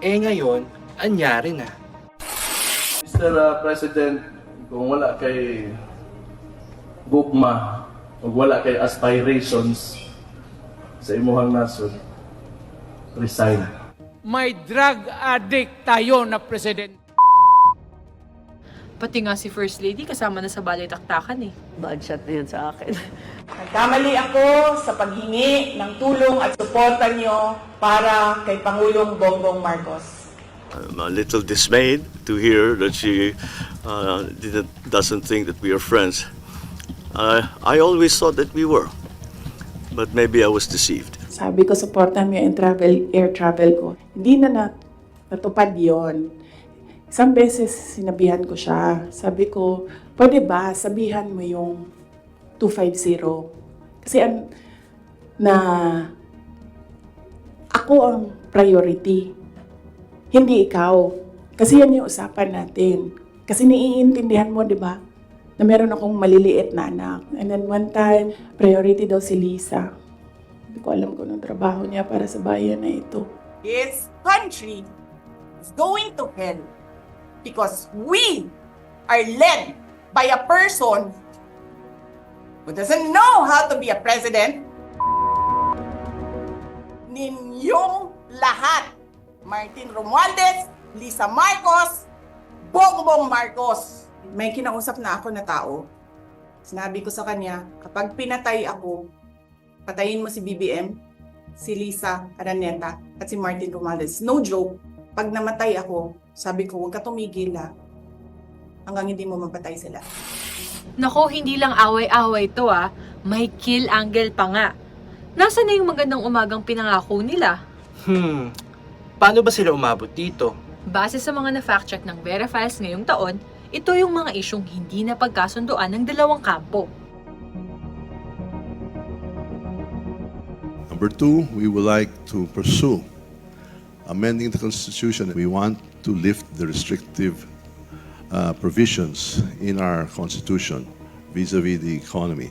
Eh ngayon, anyari na. Mr. uh, President, kung wala kay gugma, o wala kay aspirations sa imuhang nasod, resign. may drug addict tayo na president. Pati nga si First Lady kasama na sa balitaktakan eh. Bad shot na yan sa akin. Nagkamali ako sa paghingi ng tulong at suporta nyo para kay Pangulong Bongbong Marcos. I'm a little dismayed to hear that she uh, didn't, doesn't think that we are friends. Uh, I always thought that we were, but maybe I was deceived. Sabi ko, supportan mo yung travel, air travel ko. Hindi na nat natupad yon. Isang beses sinabihan ko siya. Sabi ko, pwede ba sabihan mo yung 250? Kasi an, na ako ang priority. Hindi ikaw. Kasi yan yung usapan natin. Kasi naiintindihan mo, di ba? Na meron akong maliliit na anak. And then one time, priority daw si Lisa. Hindi ko alam kung anong trabaho niya para sa bayan na ito. This country is going to hell because we are led by a person who doesn't know how to be a president. Ninyong lahat, Martin Romualdez, Lisa Marcos, Bongbong Marcos. May kinausap na ako na tao. Sinabi ko sa kanya, kapag pinatay ako, patayin mo si BBM, si Lisa Araneta, at si Martin Romualdez. No joke, pag namatay ako, sabi ko, huwag ka tumigil ha, hanggang hindi mo mapatay sila. Nako, hindi lang away-away to ah. May kill angle pa nga. Nasaan na yung magandang umagang pinangako nila? Hmm, paano ba sila umabot dito? Base sa mga na-fact check ng Vera Files ngayong taon, ito yung mga isyong hindi na pagkasunduan ng dalawang kampo. Number two, we would like to pursue amending the Constitution. We want to lift the restrictive uh, provisions in our Constitution vis-a-vis the economy.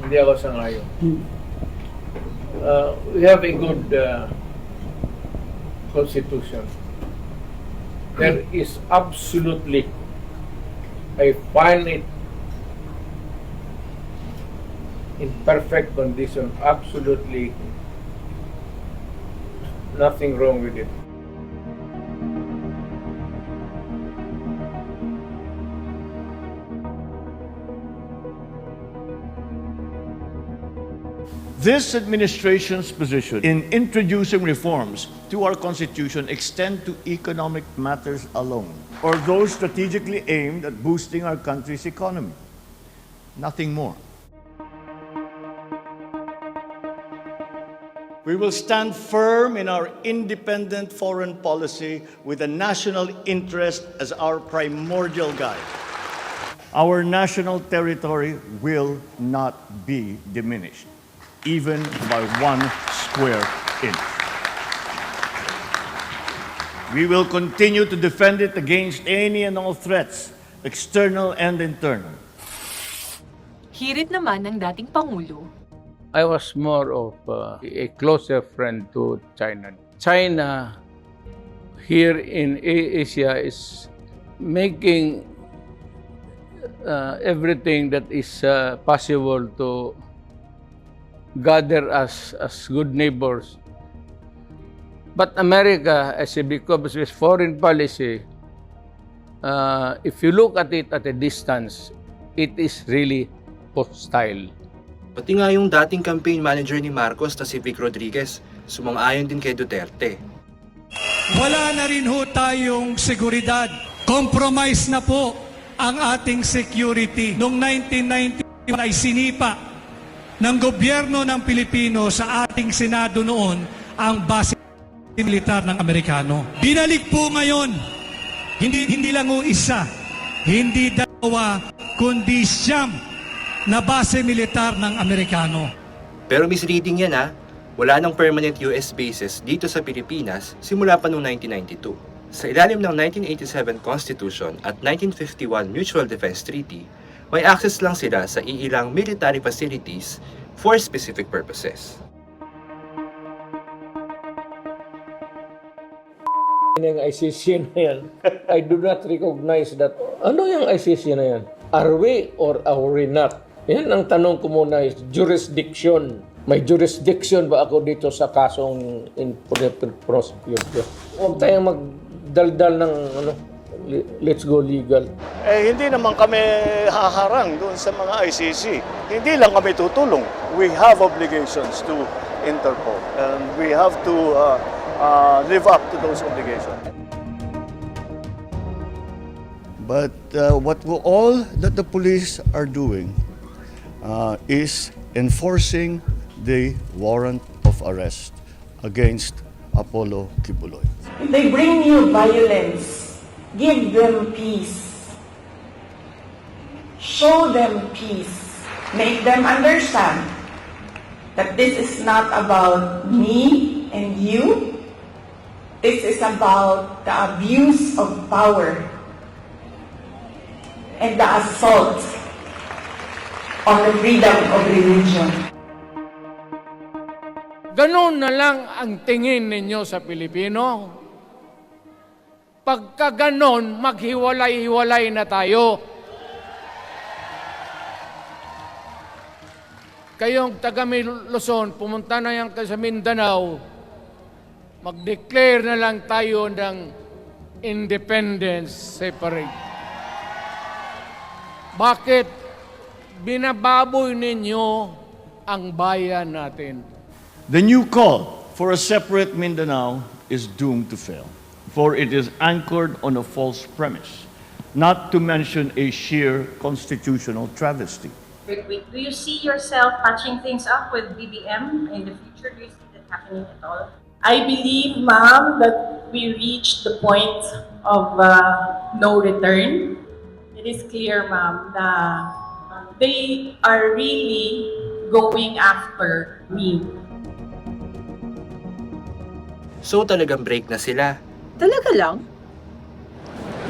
Hindi ako. Uh, we have a good uh, constitution. There is absolutely, I find it in perfect condition, absolutely nothing wrong with it. This administration's position in introducing reforms to our Constitution extend to economic matters alone, or those strategically aimed at boosting our country's economy. Nothing more. We will stand firm in our independent foreign policy with the national interest as our primordial guide. Our national territory will not be diminished, even by one square inch. We will continue to defend it against any and all threats, external and internal. Hirit naman ng dating Pangulo, I was more of uh, a closer friend to China. China here in Asia is making uh, everything that is uh, possible to gather us as good neighbors. But America, as it becomes its foreign policy, uh, if you look at it at a distance, it is really hostile. Pati nga yung dating campaign manager ni Marcos na si Vic Rodriguez, sumang-ayon din kay Duterte. Wala na rin ho tayong seguridad. Compromise na po ang ating security. Noong 1991 ay sinipa ng gobyerno ng Pilipino sa ating Senado noon ang base militar ng Amerikano. Binalik po ngayon, hindi, hindi lang ho isa, hindi dalawa, kundi siyam na base militar ng Amerikano. Pero misleading yan ha, wala nang permanent US bases dito sa Pilipinas simula pa noong 1992. Sa ilalim ng 1987 Constitution at 1951 Mutual Defense Treaty, may access lang sila sa iilang military facilities for specific purposes. yung ICC na yan. I do not recognize that. Ano yung ICC na yan? Are we or are we not? Yan ang tanong ko muna is jurisdiction. May jurisdiction ba ako dito sa kasong in prosecute? Huwag tayong magdaldal ng ano, let's go legal. Eh, hindi naman kami haharang doon sa mga ICC. Hindi lang kami tutulong. We have obligations to Interpol. And we have to uh, uh, live up to those obligations. But uh, what we- all that the police are doing uh, is enforcing the warrant of arrest against Apollo Kibuloy. They bring you violence, give them peace. Show them peace. Make them understand that this is not about me and you. This is about the abuse of power and the assault on the freedom of religion. Ganon na lang ang tingin ninyo sa Pilipino. Pagka ganon, maghiwalay-hiwalay na tayo. Kayong taga Luzon, pumunta na yan sa Mindanao, mag-declare na lang tayo ng independence separate. Bakit binababoy ninyo ang bayan natin? The new call for a separate Mindanao is doomed to fail, for it is anchored on a false premise, not to mention a sheer constitutional travesty. Wait, wait, do you see yourself patching things up with BBM in the future? Do you see that happening at all? I believe, ma'am, that we reached the point of uh, no return. It is clear, ma'am, na they are really going after me. So talagang break na sila. Talaga lang?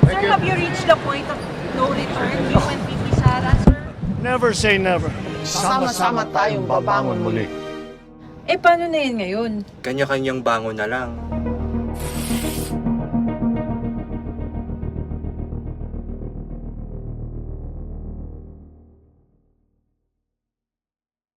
Sir, have you reached the point of no return? You and VP Sara, sir? Never say never. Sama-sama tayong babangon muli. Eh, paano na yan ngayon? Kanya-kanyang bangon na lang.